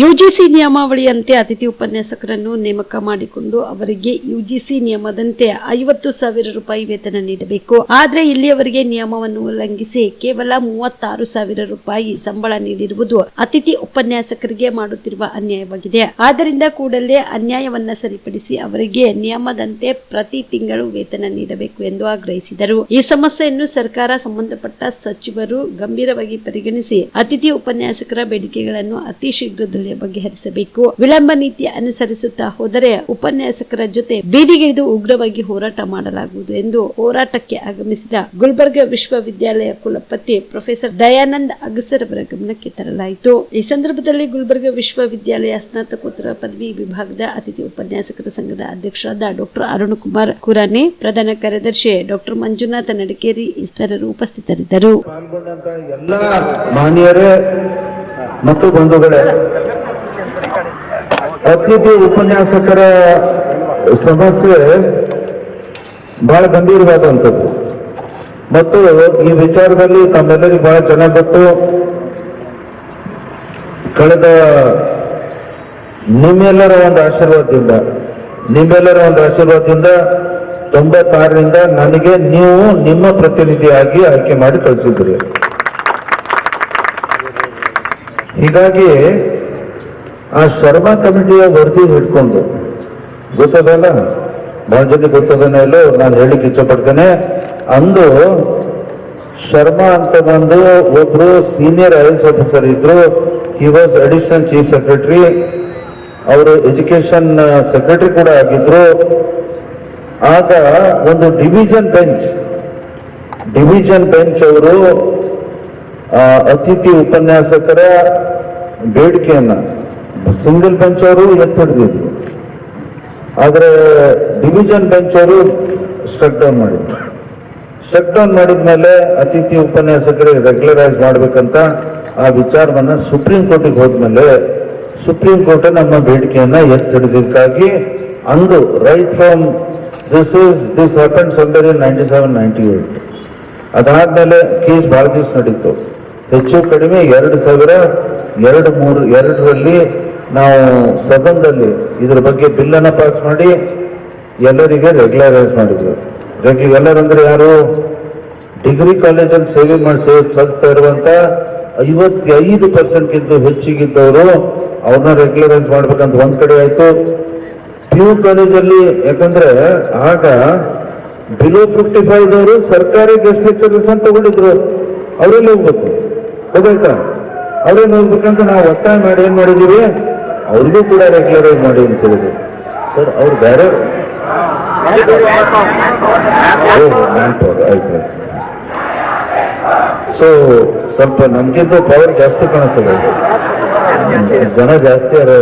UGC ನಿಯಮಾವಳಿಯಂತೆ ಅತಿಥಿ ಉಪನ್ಯಾಸಕರನ್ನು ನೇಮಕ ಮಾಡಿಕೊಂಡು ಅವರಿಗೆ ಯುಜಿಸಿ ನಿಯಮದಂತೆ ಐವತ್ತು ಸಾವಿರ ರೂಪಾಯಿ ವೇತನ ನೀಡಬೇಕು. ಆದರೆ ಇಲ್ಲಿಯವರೆಗೆ ನಿಯಮವನ್ನು ಉಲ್ಲಂಘಿಸಿ ಕೇವಲ ಮೂವತ್ತಾರು ಸಾವಿರ ರೂಪಾಯಿ ಸಂಬಳ ನೀಡಿರುವುದು ಅತಿಥಿ ಉಪನ್ಯಾಸಕರಿಗೆ ಮಾಡುತ್ತಿರುವ ಅನ್ಯಾಯವಾಗಿದೆ. ಆದ್ದರಿಂದ ಕೂಡಲೇ ಅನ್ಯಾಯವನ್ನ ಸರಿಪಡಿಸಿ ಅವರಿಗೆ ನಿಯಮದಂತೆ ಪ್ರತಿ ತಿಂಗಳು ವೇತನ ನೀಡಬೇಕು ಎಂದು ಆಗ್ರಹಿಸಿದರು. ಈ ಸಮಸ್ಯೆಯನ್ನು ಸರ್ಕಾರ ಸಂಬಂಧಪಟ್ಟ ಸಚಿವರು ಗಂಭೀರವಾಗಿ ಪರಿಗಣಿಸಿ ಅತಿಥಿ ಉಪನ್ಯಾಸಕರ ಬೇಡಿಕೆಗಳನ್ನು ಅತಿ ಶೀಘ್ರದಲ್ಲೇ ಬಗೆಹರಿಸಬೇಕು. ವಿಳಂಬ ನೀತಿ ಅನುಸರಿಸುತ್ತಾ ಹೋದರೆ ಉಪನ್ಯಾಸಕರ ಜೊತೆ ಬೀದಿಗಿಳಿದು ಉಗ್ರವಾಗಿ ಹೋರಾಟ ಮಾಡಲಾಗುವುದು ಎಂದು ಹೋರಾಟಕ್ಕೆ ಆಗಮಿಸಿದ ಗುಲ್ಬರ್ಗ ವಿಶ್ವವಿದ್ಯಾಲಯ ಕುಲಪತಿ ಪ್ರೊಫೆಸರ್ ದಯಾನಂದ್ ಅಗಸರ್ ಅವರ ಗಮನಕ್ಕೆ ತರಲಾಯಿತು. ಈ ಸಂದರ್ಭದಲ್ಲಿ ಗುಲ್ಬರ್ಗ ವಿಶ್ವವಿದ್ಯಾಲಯ ಸ್ನಾತಕೋತ್ತರ ಪದವಿ ವಿಭಾಗದ ಅತಿಥಿ ಉಪನ್ಯಾಸಕರ ಸಂಘದ ಅಧ್ಯಕ್ಷರಾದ ಡಾಕ್ಟರ್ ಅರುಣ್ ಕುಮಾರ್ ಕುರಾನೆ, ಪ್ರಧಾನ ಕಾರ್ಯದರ್ಶಿ ಡಾಕ್ಟರ್ ಮಂಜುನಾಥ ನಡಕೇರಿ ಇತರರು ಉಪಸ್ಥಿತರಿದ್ದರು. ಪಾಲ್ಗೊಂಡಂತಹ ಎಲ್ಲ ಮಾನ್ಯರೇ ಮತ್ತು ಬಂಧುಗಳೇ ಅತಿಥಿ ಉಪನ್ಯಾಸಕರ ಸಮಸ್ಯೆ ಬಹಳ ಗಂಭೀರವಾದಂಥದ್ದು. ಮತ್ತು ಈ ವಿಚಾರದಲ್ಲಿ ತಮ್ಮೆಲ್ಲರಿಗೂ ಬಹಳ ಚೆನ್ನಾಗಿ ಗೊತ್ತು. ಕಳೆದ ನಿಮ್ಮೆಲ್ಲರ ಒಂದು ಆಶೀರ್ವಾದದಿಂದ, ನಿಮ್ಮೆಲ್ಲರ ಒಂದು ಆಶೀರ್ವಾದದಿಂದ ತೊಂಬತ್ತಾರರಿಂದ ನನಗೆ ನೀವು ನಿಮ್ಮ ಪ್ರತಿನಿಧಿಯಾಗಿ ಆಯ್ಕೆ ಮಾಡಿ ಕಳಿಸಿದ್ರಿ. ಹೀಗಾಗಿ ಆ ಶರ್ಮಾ ಕಮಿಟಿಯ ವರದಿ ಹಿಡ್ಕೊಂಡು, ಗೊತ್ತದಲ್ಲ? ಬಹಳ ಜನ ಗೊತ್ತದನ್ನ ಎಲ್ಲ ನಾನು ಹೇಳಿಕ್ಕೆ ಇಚ್ಛಪಡ್ತೇನೆ. ಅಂದು ಶರ್ಮಾ ಅಂತ ಬಂದು ಒಬ್ರು ಸೀನಿಯರ್ ಐ ಎಸ್ ಆಫೀಸರ್ ಇದ್ರು. He was additional chief secretary ಅವರು ಎಜುಕೇಶನ್ ಸೆಕ್ರೆಟರಿ ಕೂಡ ಆಗಿದ್ರು. ಆಗ ಒಂದು ಡಿವಿಷನ್ ಬೆಂಚ್ ಡಿವಿಷನ್ ಬೆಂಚ್ ಅವರು ಅತಿಥಿ ಉಪನ್ಯಾಸಕರ ಬೇಡಿಕೆಯನ್ನ ಸಿಂಗಲ್ ಬೆಂಚ್ ಅವರು ಎತ್ತಿಡ್ದಿದ್ರು ಆದರೆ ಡಿವಿಷನ್ ಬೆಂಚ್ ಅವರು ಸ್ಟಕ್ ಡೌನ್ ಮಾಡಿದ್ರು. ಸ್ಟಕ್ ಡೌನ್ ಮಾಡಿದ ಮೇಲೆ ಅತಿಥಿ ಉಪನ್ಯಾಸಕರಿಗೆ ರೆಗ್ಯುಲರೈಸ್ ಮಾಡಬೇಕಂತ ಆ ವಿಚಾರವನ್ನು ಸುಪ್ರೀಂ ಕೋರ್ಟಿಗೆ ಹೋದ್ಮೇಲೆ ಸುಪ್ರೀಂ ಕೋರ್ಟ್ ನಮ್ಮ ಬೇಡಿಕೆಯನ್ನ ಎತ್ತಿಡಿದಕ್ಕಾಗಿ ಅಂದು right from this is this happen ಸಂದರ್ in ninety seven ninety eight ಅದಾದ್ಮೇಲೆ ಕೇಸ್ ಭಾಳ ದಿವಸ ನಡೀತು. ಹೆಚ್ಚು ಕಡಿಮೆ ಎರಡು ಸಾವಿರ ಎರಡು ಮೂರು, ಎರಡರಲ್ಲಿ ನಾವು ಸದನದಲ್ಲಿ ಇದ್ರ ಬಗ್ಗೆ ಬಿಲ್ಲನ್ನು ಪಾಸ್ ಮಾಡಿ ಎಲ್ಲರಿಗೆ ರೆಗ್ಯುಲರೈಸ್ ಮಾಡಿದ್ರು ರೆಗ್ಯು ಎಲ್ಲರಂದ್ರೆ ಯಾರು? ಡಿಗ್ರಿ ಕಾಲೇಜಲ್ಲಿ ಸೇವೆ ಮಾಡಿ ಸೇವೆ ಸಲ್ಲಿಸ್ತಾ ಇರುವಂತ ಐವತ್ತೈದು ಪರ್ಸೆಂಟ್ಗಿಂತ ಹೆಚ್ಚಿಗಿದ್ದವರು ಅವ್ರನ್ನ ರೆಗ್ಯುಲರೈಸ್ ಮಾಡ್ಬೇಕಂತ ಒಂದ್ ಕಡೆ ಆಯ್ತು. ಪಿ ಯು ಕಾಲೇಜಲ್ಲಿ ಯಾಕಂದ್ರೆ ಆಗ ಬಿಲೋ ಫಿಫ್ಟಿ ಫೈವ್ ದವರು ಸರ್ಕಾರಿ ಗೆಸ್ಟ್ ಲೆಕ್ಚರರ್ಸ್ ಅಂತ ತಗೊಂಡಿದ್ರು. ಅವರೆಲ್ಲ ಹೋಗ್ಬೇಕು. ಗೊತ್ತಾಯ್ತಾ? ಅವ್ರೇನು ಹೋಗ್ಬೇಕಂತ ನಾವು ಒತ್ತಾಯ ಮಾಡಿ ಏನ್ ಮಾಡಿದೀವಿ? ಅವ್ರಿಗೂ ಕೂಡ ರೆಗ್ಯುಲರೈಸ್ ಮಾಡಿ ಅಂತ ಹೇಳಿದ್ರು. ಸರ್ ಅವ್ರು ಬೇರೆ ಆಯ್ತು ಸೊ ಸ್ವಲ್ಪ ನಮ್ಗಿಂತ ಪವರ್ ಜಾಸ್ತಿ ಕಾಣಿಸ್ತದೆ. ಜನ ಜಾಸ್ತಿ ಅವರು